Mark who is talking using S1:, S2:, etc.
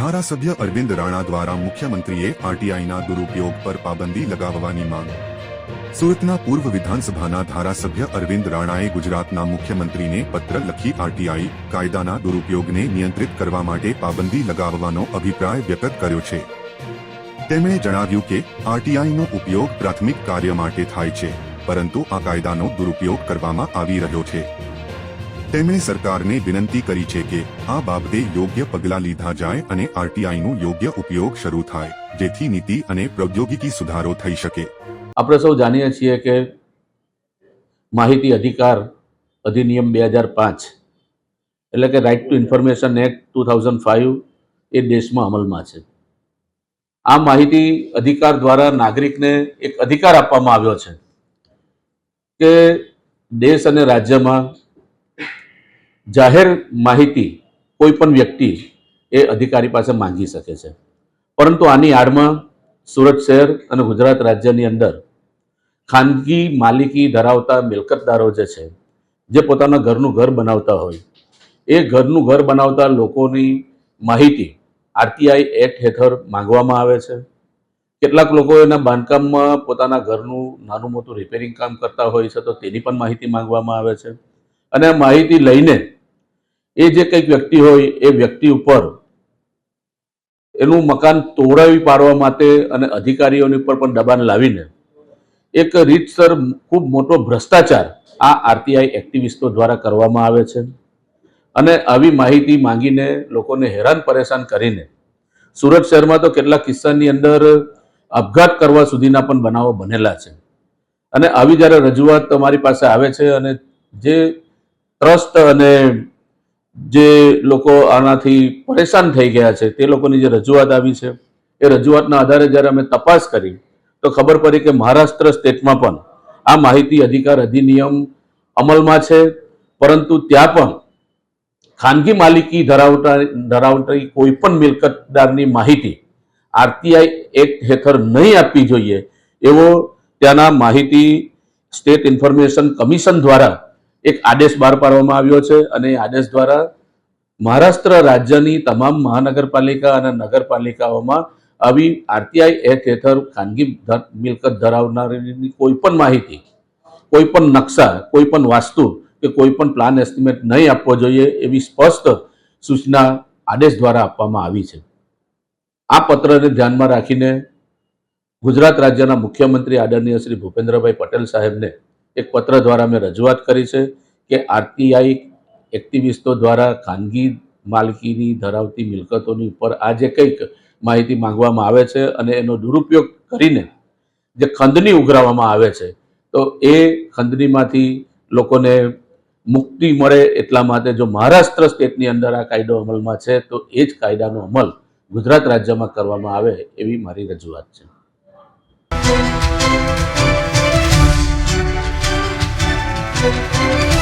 S1: ધારાસભ્ય અરવિંદ રાણા દ્વારા મુખ્યમંત્રીએ આરટીઆઈના દુરુપયોગ પર પાબંદી લગાવવાની માંગ. સુરતના પૂર્વ વિધાનસભાના ધારાસભ્ય અરવિંદ રાણાએ ગુજરાતના મુખ્યમંત્રીને પત્ર લખી આરટીઆઈ કાયદાના દુરુપયોગને નિયંત્રિત કરવા માટે પાબંદી લગાવવાનો અભિપ્રાય વ્યક્ત કર્યો છે. તેમણે જણાવ્યું કે આરટીઆઈનો ઉપયોગ પ્રાથમિક કાર્ય માટે થાય છે, પરંતુ આ કાયદાનો દુરુપયોગ કરવામાં આવી રહ્યો છે. તેમણે સરકારને વિનંતી કરી છે કે આ બાબતે યોગ્ય પગલાં લીધા જાય અને આરટીઆઈનો યોગ્ય ઉપયોગ શરૂ થાય, જેથી નીતિ અને પ્રૌદ્યોગિકી સુધારો થઈ શકે.
S2: આપણે સૌ જાણીએ છીએ કે માહિતી અધિકાર અધિનિયમ બે હજાર પાંચ, એટલે કે right to information act two thousand five એ દેશમાં અમલમાં છે. આ માહિતી અધિકાર દ્વારા નાગરિકને એક અધિકાર આપવામાં આવ્યો છે કે દેશ અને રાજ્યમાં જાહેર માહિતી કોઈ પણ વ્યક્તિ એ અધિકારી પાસે માંગી શકે છે. પરંતુ આની આડમાં સુરત શહેર અને ગુજરાત રાજ્યની અંદર ખાનગી માલિકી ધરાવતા મિલકતદારો જે છે, જે પોતાના ઘરનું ઘર બનાવતા હોય, એ ઘરનું ઘર બનાવતા લોકોની માહિતી આરટીઆઈ એક્ટ હેઠળ માંગવામાં આવે છે. કેટલાક લોકો એના બાંધકામમાં પોતાના ઘરનું નાનું મોટું રિપેરિંગ કામ કરતા હોય છે, તો તેની પણ માહિતી માંગવામાં આવે છે. અને આ માહિતી લઈને એ જે કંઈક વ્યક્તિ હોય, એ વ્યક્તિ ઉપર એનું મકાન તોડાવી પાડવા માટે અને અધિકારીઓની ઉપર પણ દબાણ લાવીને એક રીતસર ખૂબ મોટો ભ્રષ્ટાચાર આ આરટીઆઈ એક્ટિવિસ્ટો દ્વારા કરવામાં આવે છે. અને આવી માહિતી માંગીને લોકોને હેરાન પરેશાન કરીને સુરત શહેરમાં તો કેટલાક કિસ્સાની અંદર આપઘાત કરવા સુધીના પણ બનાવો બનેલા છે. અને આવી જ્યારે રજૂઆત તમારી પાસે આવે છે અને જે ટ્રસ્ટ અને જે લોકો આનાથી પરેશાન થઈ ગયા છે, તે લોકોની જે રજૂઆત આવી છે, એ રજૂઆતના આધારે જ્યારે અમે તપાસ કરી, તો ખબર પડી કે મહારાષ્ટ્ર સ્ટેટમાં પણ આ માહિતી અધિકાર અધિનિયમ અમલમાં છે, પરંતુ ત્યાં પણ ખાનગી માલિકી ધરાવતા ધરાવતી કોઈ પણ મિલકતદારની માહિતી આરટીઆઈ એક્ટ હેઠળ નહીં આપવી જોઈએ, એવો ત્યાંના માહિતી સ્ટેટ ઇન્ફોર્મેશન કમિશન દ્વારા એક આદેશ બહાર પાડવામાં આવ્યો છે અને એ આદેશ દ્વારા મહારાષ્ટ્ર રાજ્યની તમામ મહાનગરપાલિકા અને નગરપાલિકાઓમાં આવી આરટીઆઈ એક્ટ હેઠળ ખાનગી મિલકત ધરાવનારની કોઈ પણ માહિતી, કોઈ પણ નકશા, કોઈ પણ વાસ્તુ કે કોઈ પણ પ્લાન એસ્ટિમેટ નહીં આપવો જોઈએ એવી સ્પષ્ટ સૂચના આદેશ દ્વારા આપવામાં આવી છે. આ પત્રને ધ્યાનમાં રાખીને ગુજરાત રાજ્યના મુખ્યમંત્રી આદરણીય શ્રી ભૂપેન્દ્રભાઈ પટેલ સાહેબને એક પત્ર દ્વારા મેં રજૂઆત કરી છે કે આરટીઆઈ એક્ટિવિસ્ટો દ્વારા ખાનગી માલકીની ધરાવતી મિલકતોની ઉપર આ જે કંઈક માહિતી માંગવામાં આવે છે અને એનો દુરુપયોગ કરીને જે ખંડની ઉઘરાવવામાં આવે છે, તો એ ખંડનીમાંથી લોકોને મુક્તિ મળે એટલા માટે જો મહારાષ્ટ્ર સ્ટેટની અંદર આ કાયદો અમલમાં છે, તો એ જ કાયદાનો અમલ ગુજરાત રાજ્યમાં કરવામાં આવે એવી મારી રજૂઆત છે.
S3: Música